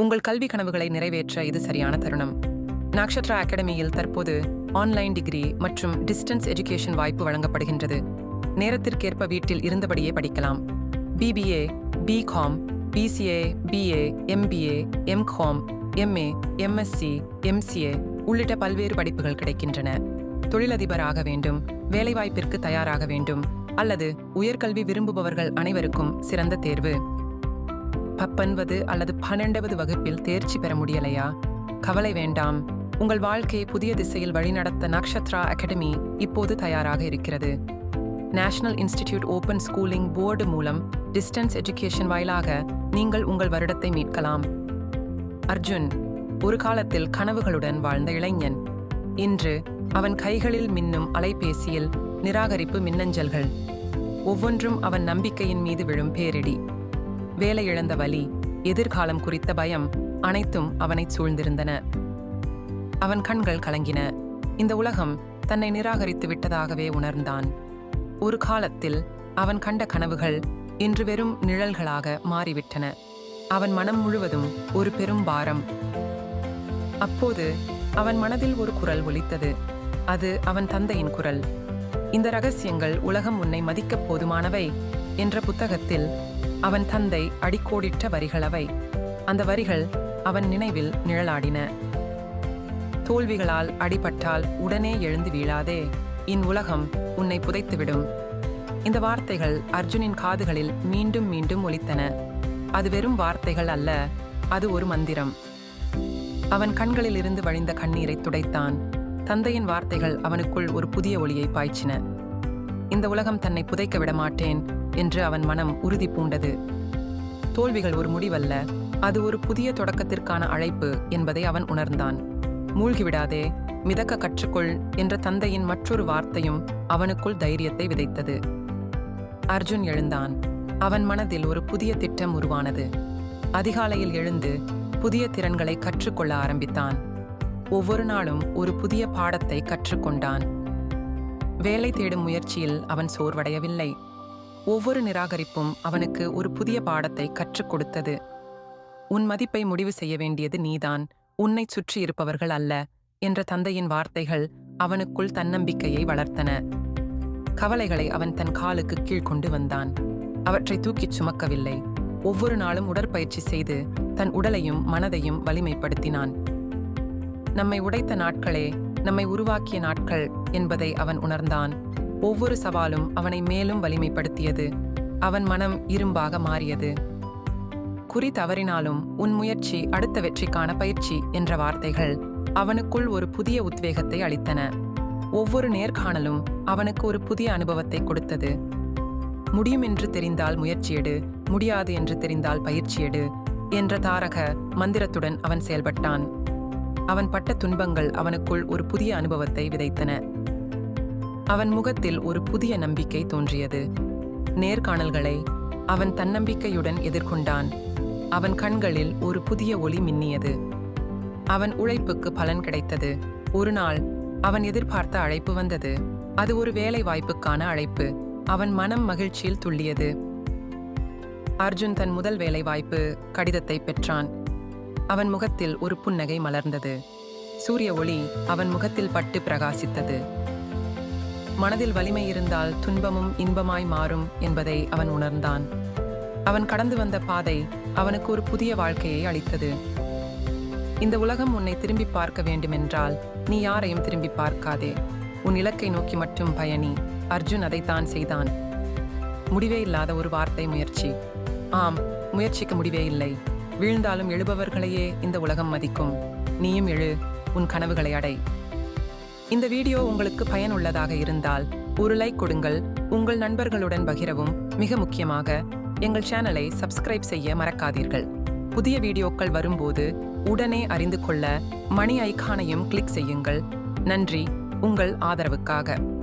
உங்கள் கல்வி கனவுகளை நிறைவேற்ற இது சரியான தருணம். நக்ஷத்ரா அகாடமியில் தற்போது ஆன்லைன் டிகிரி மற்றும் டிஸ்டன்ஸ் எஜுகேஷன் வாய்ப்பு வழங்கப்படுகின்றது. நேரத்திற்கேற்ப வீட்டில் இருந்தபடியே படிக்கலாம். BBA BCom BCA BA MBA MCom MA MSc MCA உள்ளிட்ட பல்வேறு படிப்புகள் கிடைக்கின்றன. தொழிலதிபர் ஆக வேண்டும் வேலைவாய்ப்பிற்கு தயாராக வேண்டும் அல்லது உயர்கல்வி விரும்புபவர்கள் அனைவருக்கும் சிறந்த தேர்வு. பப்பன்பது அல்லது பன்னெண்டாவது வகுப்பில் தேர்ச்சி பெற முடியலையா? கவலை வேண்டாம். உங்கள் வாழ்க்கையை புதிய திசையில் வழிநடத்த நக்ஷத்ரா அகாடமி இப்போது தயாராக இருக்கிறது. National institute open schooling board மூலம் டிஸ்டன்ஸ் எஜுகேஷன் வாயிலாக நீங்கள் உங்கள் வருடத்தை மீட்கலாம். அர்ஜுன் ஒரு காலத்தில் கனவுகளுடன் வாழ்ந்த இளைஞன். இன்று அவன் கைகளில் மின்னும் அலைபேசியில் நிராகரிப்பு மின்னஞ்சல்கள். ஒவ்வொன்றும் அவன் நம்பிக்கையின் மீது விழும் பேரிடி. வேலை இழந்த வலி எதிர்காலம் குறித்த பயம் அனைத்தும் அவனைச் சூழ்ந்திருந்தன. அவன் கண்கள் கலங்கின. இந்த உலகம் தன்னை நிராகரித்து விட்டதாகவே உணர்ந்தான். ஒரு காலத்தில் அவன் கண்ட கனவுகள் இன்று வெறும் நிழல்களாக மாறிவிட்டன. அவன் மனம் முழுவதும் ஒரு பெரும் பாரம். அப்போது அவன் மனதில் ஒரு குரல் ஒலித்தது. அது அவன் தந்தையின் குரல். இந்த ரகசியங்கள் உலகம் உன்னை மதிக்கப் போதுமானவை என்ற புத்தகத்தில் அவன் தந்தை அடிக்கோடிட்ட வரிகளவை. அந்த வரிகள் அவன் நினைவில் நிழலாடின. தோல்விகளால் அடிபட்டால் உடனே எழுந்து வீழாதே. இன் உலகம் உன்னை புதைத்துவிடும். இந்த வார்த்தைகள் அர்ஜுனின் காதுகளில் மீண்டும் மீண்டும் ஒலித்தன. அது வெறும் வார்த்தைகள் அல்ல அது ஒரு மந்திரம். அவன் கண்களில் இருந்து வழிந்த கண்ணீரை துடைத்தான். தந்தையின் வார்த்தைகள் அவனுக்குள் ஒரு புதிய ஒளியை பாய்ச்சின. இந்த உலகம் தன்னை புதைக்க விட மாட்டேன் என்று அவன் மனம் உறுதி பூண்டது. தோல்விகள் ஒரு முடிவல்ல அது ஒரு புதிய தொடக்கத்திற்கான அழைப்பு என்பதை அவன் உணர்ந்தான். மூழ்கிவிடாதே மிதக்க கற்றுக்கொள் என்ற தந்தையின் மற்றொரு வார்த்தையும் அவனுக்குள் தைரியத்தை விதைத்தது. அர்ஜுன் எழுந்தான். அவன் மனதில் ஒரு புதிய திட்டம் உருவானது. அதிகாலையில் எழுந்து புதிய திறன்களை கற்றுக்கொள்ள ஆரம்பித்தான். ஒவ்வொரு நாளும் ஒரு புதிய பாடத்தை கற்றுக்கொண்டான். வேலை தேடும் முயற்சியில் அவன் சோர்வடையவில்லை. ஒவ்வொரு நிராகரிப்பும் அவனுக்கு ஒரு புதிய பாடத்தை கற்றுக் கொடுத்தது. உன் மதிப்பை முடிவு செய்ய வேண்டியது நீதான். உன்னை சுற்றி இருப்பவர்கள் அல்ல என்ற தந்தையின் வார்த்தைகள் அவனுக்குள் தன்னம்பிக்கையை வளர்த்தன. கவலைகளை அவன் தன் காலுக்கு கீழ் கொண்டு வந்தான். அவற்றை தூக்கிச் சுமக்கவில்லை. ஒவ்வொரு நாளும் உடற்பயிற்சி செய்து தன் உடலையும் மனதையும் வலிமைப்படுத்தினான். நம்மை உடைத்த நாட்களே நம்மை உருவாக்கிய நாட்கள் என்பதை அவன் உணர்ந்தான். ஒவ்வொரு சவாலும் அவனை மேலும் வலிமைப்படுத்தியது. அவன் மனம் இரும்பாக மாறியது. குறி தவறினாலும் உன் முயற்சி அடுத்த வெற்றிக்கான பயிற்சி என்ற வார்த்தைகள் அவனுக்குள் ஒரு புதிய உத்வேகத்தை அளித்தன. ஒவ்வொரு நேர்காணலும் அவனுக்கு ஒரு புதிய அனுபவத்தை கொடுத்தது. முடியும் என்று தெரிந்தால் முயற்சியெடு முடியாது என்று தெரிந்தால் பயிற்சியெடு என்ற தாரக மந்திரத்துடன் அவன் செயல்பட்டான். அவன் பட்ட துன்பங்கள் அவனுக்குள் ஒரு புதிய அனுபவத்தை விதைத்தன. அவன் முகத்தில் ஒரு புதிய நம்பிக்கை தோன்றியது. நேர்காணல்களை அவன் தன்னம்பிக்கையுடன் எதிர்கொண்டான். அவன் கண்களில் ஒரு புதிய ஒளி மின்னியது. அவன் உழைப்புக்கு பலன் கிடைத்தது. ஒரு நாள் அவன் எதிர்பார்த்த அழைப்பு வந்தது. அது ஒரு வேலை வாய்ப்புக்கான அழைப்பு. அவன் மனம் மகிழ்ச்சியில் துள்ளியது. அர்ஜுன் தன் முதல் வேலை வாய்ப்பு கடிதத்தை பெற்றான். அவன் முகத்தில் ஒரு புன்னகை மலர்ந்தது. சூரிய ஒளி அவன் முகத்தில் பட்டு பிரகாசித்தது. மனதில் வலிமை இருந்தால் துன்பமும் இன்பமாய் மாறும் என்பதை அவன் உணர்ந்தான். அவன் கடந்து வந்த பாதை அவனுக்கு ஒரு புதிய வாழ்க்கையை அளித்தது. இந்த உலகம் உன்னை திரும்பி பார்க்க வேண்டுமென்றால் நீ யாரையும் திரும்பி பார்க்காதே. உன் இலக்கை நோக்கி மட்டும் பயணி. அர்ஜுன் அதைத்தான் செய்தான். முடிவே இல்லாத ஒரு வார்த்தை முயற்சி. ஆம் முயற்சிக்கு முடிவே இல்லை. வீழ்ந்தாலும் எழுபவர்களையே இந்த உலகம் மதிக்கும். நீயும் எழு உன் கனவுகளை அடை. இந்த வீடியோ உங்களுக்கு பயனுள்ளதாக இருந்தால் ஒரு லைக் கொடுங்கள். உங்கள் நண்பர்களுடன் பகிரவும் மிக முக்கியமாக எங்கள் சேனலை சப்ஸ்கிரைப் செய்ய மறக்காதீர்கள். புதிய வீடியோக்கள் வரும்போது உடனே அறிந்து கொள்ள மணி ஐகானையும் கிளிக் செய்யுங்கள். நன்றி. உங்கள் ஆதரவுக்காக.